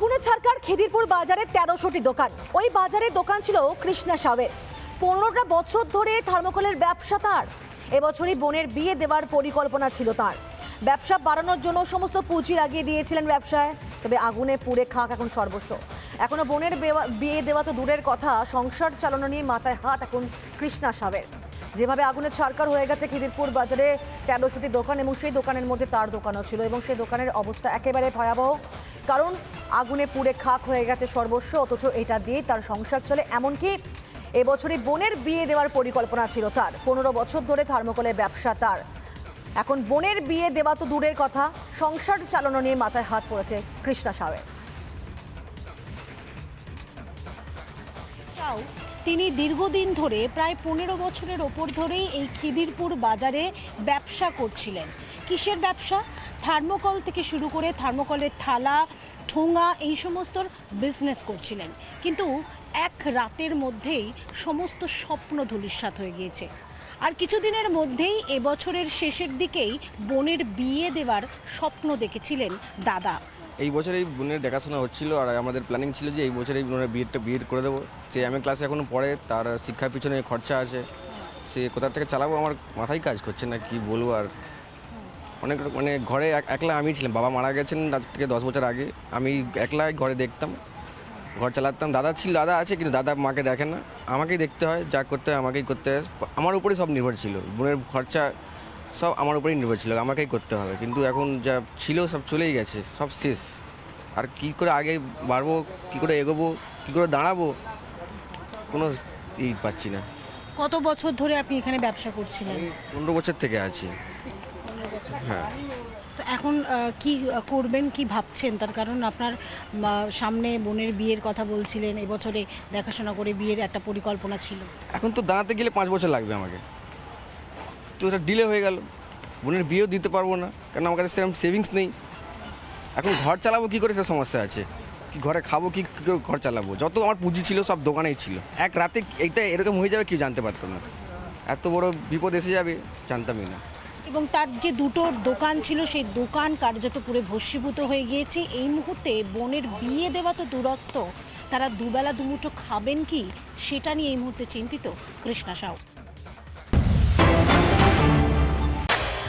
আগুনে ছাড়কার খিদিরপুর বাজারে তেরোশোটি দোকান। ওই বাজারে দোকান ছিল কৃষ্ণা সাবের পনেরোটা বছর ধরে থার্মোকলের ব্যবসা তার। এবছরই বোনের বিয়ে দেওয়ার পরিকল্পনা ছিল তার। ব্যবসা বাড়ানোর জন্য সমস্ত পুঁজি লাগিয়ে দিয়েছিলেন ব্যবসায়, তবে আগুনে পুড়ে খাক এখন সর্বস্ব। এখনও বোনের বিয়ে দেওয়া তো দূরের কথা, সংসার চালানো নিয়ে মাথায় হাত এখন কৃষ্ণা সাবের যেভাবে আগুনে ছাড়কার হয়ে গেছে খিদিরপুর বাজারে তেরোশোটি দোকান, এবং সেই দোকানের মধ্যে তার দোকানও ছিল, এবং সেই দোকানের অবস্থা একেবারে ভয়াবহ। কারণ আগুনে পুড়ে খাক হয়ে গেছে সর্বস্ব, অথচ এটা দিয়ে তার সংসার চলে। এমনকি এবছরই বোনের বিয়ে দেওয়ার পরিকল্পনা ছিল তার। পনেরো বছর ধরে থার্মোকলের ব্যবসা তার। এখন বোনের বিয়ে দেওয়া তো দূরের কথা। সংসার চালানো নিয়ে মাথায় হাত পড়েছে কৃষ্ণা সাওয়ের তাও তিনি দীর্ঘদিন ধরে প্রায় পনেরো বছরের ওপর ধরেই এই খিদিরপুর বাজারে ব্যবসা করছিলেন। কিসের ব্যবসা? থার্মোকল থেকে শুরু করে থার্মোকলের থালা, ঠোঙা এই সমস্ত বিজনেস করছিলেন। কিন্তু এক রাতের মধ্যেই সমস্ত স্বপ্ন ধূলিসাৎ হয়ে গিয়েছে। আর কিছুদিনের মধ্যেই এবছরের শেষের দিকেই বোনের বিয়ে দেওয়ার স্বপ্ন দেখেছিলেন দাদা। এই বছর এই বোনের দেখাশোনা হচ্ছিল আর আমাদের প্ল্যানিং ছিল যে এই বছর এই বোনের বিয়েটা বিয়ে করে দেবো। সে আমি ক্লাসে এখনও পড়ে, তার শিক্ষার পিছনে খরচা আছে। সে কোথা থেকে চালাবো? আমার মাথায় কাজ করছে না, কি বলব আর? অনেক মানে ঘরে এক- একলা আমি ছিলাম। বাবা মারা গেছেন আজ থেকে দশ বছর আগে। আমি একলাই ঘরে দেখতাম, ঘর চালাতাম। দাদা ছিল, দাদা আছে, কিন্তু দাদা মাকে দেখে না। আমাকেই দেখতে হয়, যা করতে হয় আমাকেই করতে হয়। আমার উপরেই সব নির্ভর ছিল। বোনের খরচা সব আমার উপরেই নির্ভর ছিল আমাকেই করতে হবে। কিন্তু এখন যা ছিল সব চলেই গেছে সব শেষ। আর কি করে আগে বাড়বো কি করে এগোবো কি করে দাঁড়াবো কোনো ই পাচ্ছি না। কত বছর ধরে আপনি এখানে ব্যবসা করছিলেন? পনেরো বছর থেকে আছি। হ্যাঁ। তো এখন কি করবেন কি ভাবছেন? তার কারণ আপনার সামনে বোনের বিয়ের কথা বলছিলেন এবছরে দেখাশোনা করে বিয়ের একটা পরিকল্পনা ছিল। এখন তো দাঁড়াতে গেলে পাঁচ বছর লাগবে আমাকে। তো এটা ডিলে হয়ে গেল। বোনের বিয়েও দিতে পারব না, কারণ আমার কাছে সেরকম সেভিংস নেই। এখন ঘর চালাবো কী করে সে সমস্যা আছে? কি ঘরে খাব, কি কী করে ঘর চালাবো? যত আমার পুঁজি ছিল, সব দোকানেই ছিল। এক রাতে এইটা এরকম হয়ে যাবে, কেউ জানতে পারতো না। এত বড় বিপদ এসে যাবে, জানতামই না। এবং তার যে দুটো দোকান ছিল, সেই দোকান কার্যত পুরো ভস্মীভূত হয়ে গিয়েছে। এই মুহূর্তে বোনের বিয়ে দেওয়া তো দূরস্থ তারা দুবেলা দুমুঠো খাবেন কি, সেটা নিয়ে এই মুহূর্তে চিন্তিত কৃষ্ণা সাউ।